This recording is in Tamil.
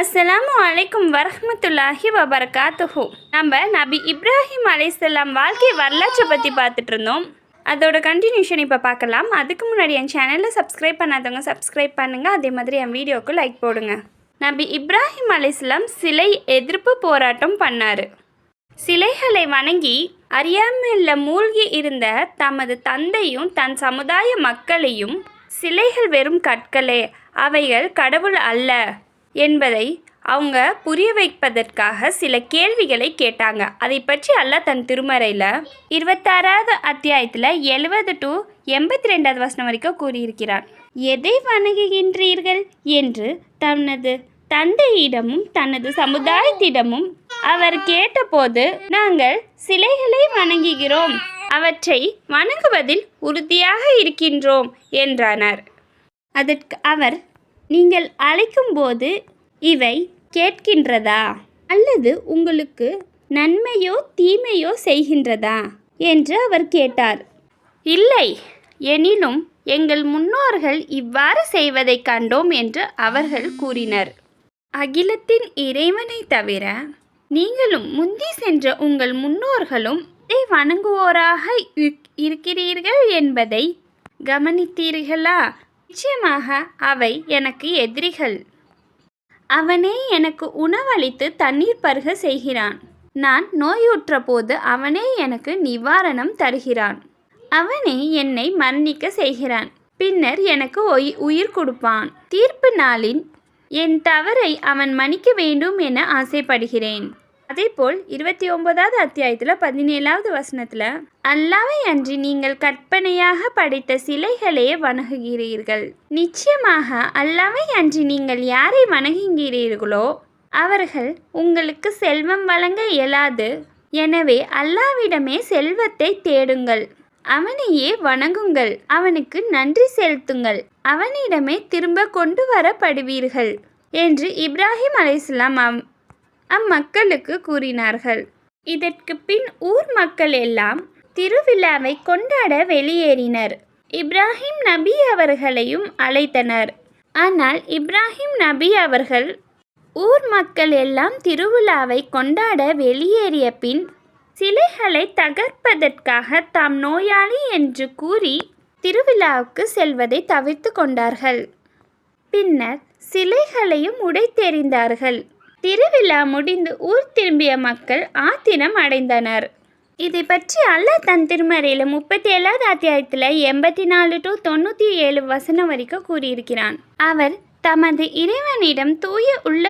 அஸ்ஸலாமு அலைக்கும் வரஹ்மத்துல்லாஹி வபரகாத்துஹு. நம்ம நபி இப்ராஹிம் அலைசல்லாம் வாழ்க்கை வரலாற்றை பற்றி பார்த்துட்டு இருந்தோம் அதோட கண்டினியூஷன் இப்போ பார்க்கலாம். அதுக்கு முன்னாடி என் சேனலில் சப்ஸ்கிரைப் பண்ணாதவங்க சப்ஸ்கிரைப் பண்ணுங்கள் அதே மாதிரி என் வீடியோவுக்கு லைக் போடுங்க. நபி இப்ராஹிம் அலைஸ்லாம் சிலை எதிர்ப்பு போராட்டம் பண்ணார். சிலைகளை வணங்கி அறியாமையில் மூழ்கி இருந்த தமது தந்தையும் தன் சமுதாய மக்களையும் சிலைகள் வெறும் கற்களே அவைகள் கடவுள் அல்ல. என்பதை அவங்க புரிய வைப்பதற்காக சில கேள்விகளை கேட்டாங்க. அதை பற்றி அல்லாஹ் தன் திருமறையில் இருபத்தாறாவது அத்தியாயத்தில் எழுபது டு எண்பத்தி ரெண்டாவது வசனம் வரைக்கும் கூறியிருக்கிறார் எதை வணங்குகின்றீர்கள்? என்று தனது தந்தையிடமும் தனது சமுதாயத்திடமும் அவர் கேட்டபோது நாங்கள் சிலைகளை வணங்குகிறோம். அவற்றை வணங்குவதில் உறுதியாக இருக்கின்றோம் என்றானார். அதற்கு அவர் நீங்கள் அழைக்கும்போது இவை கேட்கின்றதா? அல்லது உங்களுக்கு நன்மையோ தீமையோ செய்கின்றதா? என்று அவர் கேட்டார். இல்லை எனினும் எங்கள் முன்னோர்கள் இவ்வாறு செய்வதை கண்டோம் என்று அவர்கள் கூறினர். அகிலத்தின் இறைவனை தவிர நீங்களும் முந்தி சென்ற உங்கள் முன்னோர்களும் இதை வணங்குவோராக இருக்கிறீர்கள் என்பதை கவனித்தீர்களா? நிச்சயமாக அவை எனக்கு எதிரிகள். அவனே எனக்கு உணவளித்து தண்ணீர் பருக செய்கிறான். நான் நோயுற்ற போது அவனே எனக்கு நிவாரணம் தருகிறான். அவனே என்னை மரணிக்க செய்கிறான். பின்னர் எனக்கு ஒய்- உயிர் கொடுப்பான். தீர்ப்பு நாளின் என் தவறை அவன் மன்னிக்க வேண்டும் என ஆசைப்படுகிறேன். அதேபோல் இருபத்தி ஒன்பதாவது அத்தியாயத்தில் பதினேழாவது வசனத்தில் அல்லாவை அன்றி நீங்கள் கற்பனையாக படைத்த சிலைகளே வணங்குகிறீர்கள். நிச்சயமாக அல்லாவை அன்றி நீங்கள் யாரை வணங்குகிறீர்களோ அவர்கள் உங்களுக்கு செல்வம் வழங்க இயலாது. எனவே அல்லாவிடமே செல்வத்தை தேடுங்கள். அவனையே வணங்குங்கள். அவனுக்கு நன்றி செலுத்துங்கள். அவனிடமே திரும்ப கொண்டு வரப்படுவீர்கள். என்று இப்ராஹிம் அலைஹிஸ்ஸலாம் அம் அம்மக்களுக்கு கூறினார்கள். இதற்கு பின் ஊர் மக்கள் எல்லாம் திருவிழாவை கொண்டாட வெளியேறினர். இப்ராஹிம் நபி அவர்களையும் அழைத்தனர். ஆனால் இப்ராஹிம் நபி அவர்கள் ஊர் மக்கள் எல்லாம் திருவிழாவை கொண்டாட வெளியேறிய பின் சிலைகளை தகர்ப்பதற்காக தாம் நோயாளி என்று கூறி திருவிழாவுக்கு செல்வதை தவிர்த்து கொண்டார்கள். பின்னர் சிலைகளையும் உடைத்தெறிந்தார்கள். திருவிழா முடிந்து ஊர் திரும்பிய மக்கள் ஆத்திரம் அடைந்தனர். இதை பற்றி அல்லாஹ் தன் திருமறையில் முப்பத்தி ஏழாவது அத்தியாயத்தில் எண்பத்தி நாலு டு தொண்ணூற்றி ஏழு வசனம் வரைக்கும் கூறியிருக்கிறான். அவர் தமது இறைவனிடம் தூய உள்ள